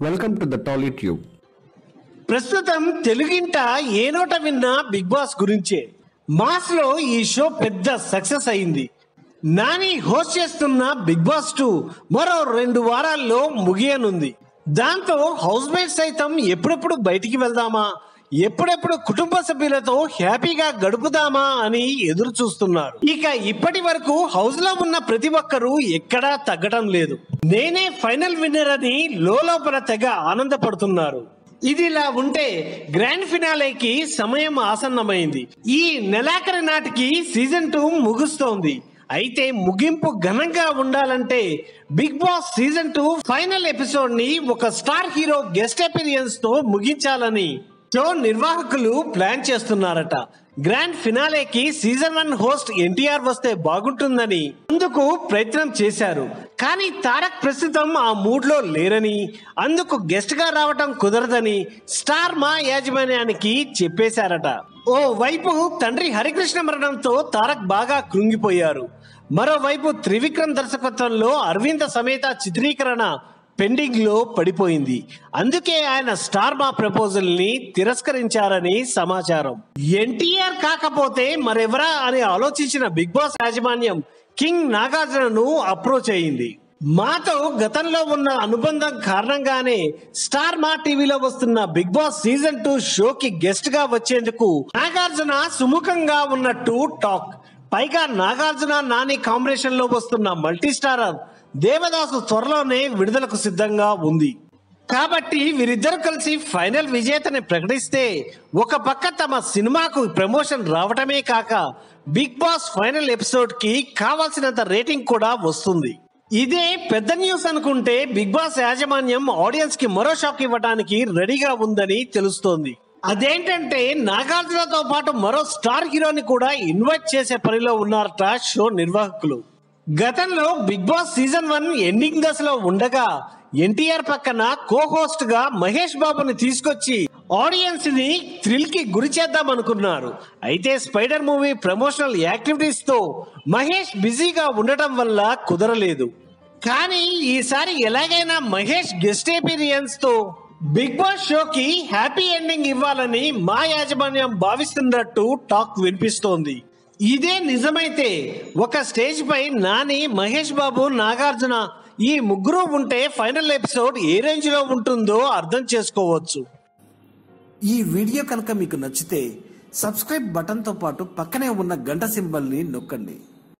Welcome to the Tolly Tube ప్రస్తుతం తెలుగింట ఏ నోట విన్నా బిగ్ బాస్ గురించే. మాస్లో ఈ షో పెద్ద సక్సెస్ అయింది. నాని హోస్ట్ చేస్తున్న బిగ్ బాస్ టూ మరో రెండు వారాల్లో ముగియనుంది. దాంతో హౌస్ మేట్స్ సైతం ఎప్పుడెప్పుడు బయటికి వెళ్దామా? ఎప్పుడెప్పుడు కుటుంబ సభ్యులతో హ్యాపీగా గడుపుదామా అని ఎదురు చూస్తున్నారు. ఇక ఇప్పటి వరకు హౌస్లో ఉన్న ప్రతి ఒక్కరూ ఎక్కడా తగ్గడం లేదు. నేనే ఫైనల్ విన్నర్ అని లోపల తెగ ఆనందపడుతున్నారు. ఇదిలా ఉంటే గ్రాండ్ ఫినాలేకి సమయం ఆసన్నమైంది. ఈ నెలాఖరి నాటికి సీజన్ టూ ముగుస్తోంది. అయితే ముగింపు ఘనంగా ఉండాలంటే Bigg Boss season two final ఎపిసోడ్ని ఒక స్టార్ హీరో గెస్ట్ అపీరియన్స్తో ముగించాలని సో నిర్వాహకులు ప్లాన్ చేస్తున్నారట. గ్రాండ్ ఫినాలేకి సీజన్ వన్ హోస్ట్ ఎన్టీఆర్ వస్తే బాగుంటుందని అందుకు ప్రయత్నం చేశారు. కానీ తారక్ ప్రస్తుతం ఆ మూడ్లో లేరని అందుకు గెస్ట్గా రావటం కుదరదని స్టార్ మా యాజమాన్యానికి చెప్పేశారట. ఓ వైపు తండ్రి హరికృష్ణ మరణంతో తారక్ బాగా కృంగిపోయారు. మరోవైపు త్రివిక్రమ్ దర్శకత్వంలో అరవింద సమేత చిత్రీకరణ పెండింగ్లో పడిపోయింది. అందుకే ఆయన స్టార్ మా ప్రపోజల్ని తిరస్కరించారని సమాచారం. ఎన్టీఆర్ కాకపోతే మరెవరా అని ఆలోచించిన బిగ్ బాస్ యాజమాన్యం కింగ్ నాగార్జునను అప్రోచ్ అయింది. మాతో గతంలో ఉన్న అనుబంధం కారణంగానే స్టార్ మా టీవీలో వస్తున్న బిగ్ బాస్ సీజన్ టూ షోకి గెస్ట్గా వచ్చేందుకు నాగార్జున సుముఖంగా ఉన్నట్టు టాక్. పైగా నాగార్జున నాని కాంబినేషన్లో వస్తున్న మల్టీ స్టారర్ దేవదాసు త్వరలోనే విడుదలకు సిద్ధంగా ఉంది. కాబట్టి వీరిద్దరు కలిసి ఫైనల్ విజేతని ప్రకటిస్తే ఒక పక్క తమ సినిమాకు ప్రమోషన్ రావటమే కాక బిగ్ బాస్ ఫైనల్ ఎపిసోడ్కి కావాల్సినంత రేటింగ్ కూడా వస్తుంది. ఇదే పెద్ద న్యూస్ అనుకుంటే బిగ్ బాస్ యాజమాన్యం ఆడియన్స్కి మరో షాక్ ఇవ్వడానికి రెడీగా ఉందని తెలుస్తోంది. అదేంటంటే నాగార్జునతో పాటు మరో స్టార్ హీరోని కూడా ఇన్వైట్ చేసే పనిలో ఉన్నారట షో నిర్వాహకులు. గతంలో Bigg Boss season one ending దశలో ఉండగా ఎన్టీఆర్ పక్కన కో హోస్ట్గా మహేష్ బాబుని తీసుకొచ్చి ఆడియన్స్ని థ్రిల్కి గురి చేద్దాం అనుకున్నారు అయితే స్పైడర్ మూవీ ప్రమోషనల్ యాక్టివిటీస్తో మహేష్ బిజీగా ఉండటం వల్ల కుదరలేదు. కానీ ఈసారి ఎలాగైనా మహేష్ గెస్ట్ ఎపీరియన్స్తో బిగ్ బాస్ షోకి హ్యాపీ ఎండింగ్ ఇవ్వాలని మా యాజమాన్యం భావిస్తున్నట్టు టాక్ వినిపిస్తోంది. ఇదే నిజమైతే ఒక స్టేజ్ పై నాని మహేష్ బాబు నాగార్జున ఈ ముగ్గురు ఉంటే ఫైనల్ ఎపిసోడ్ ఏ రేంజ్లో ఉంటుందో అర్థం చేసుకోవచ్చు. ఈ వీడియో కనుక మీకు నచ్చితే సబ్స్క్రైబ్ బటన్తో పాటు పక్కనే ఉన్న గంట సింబల్ని నొక్కండి.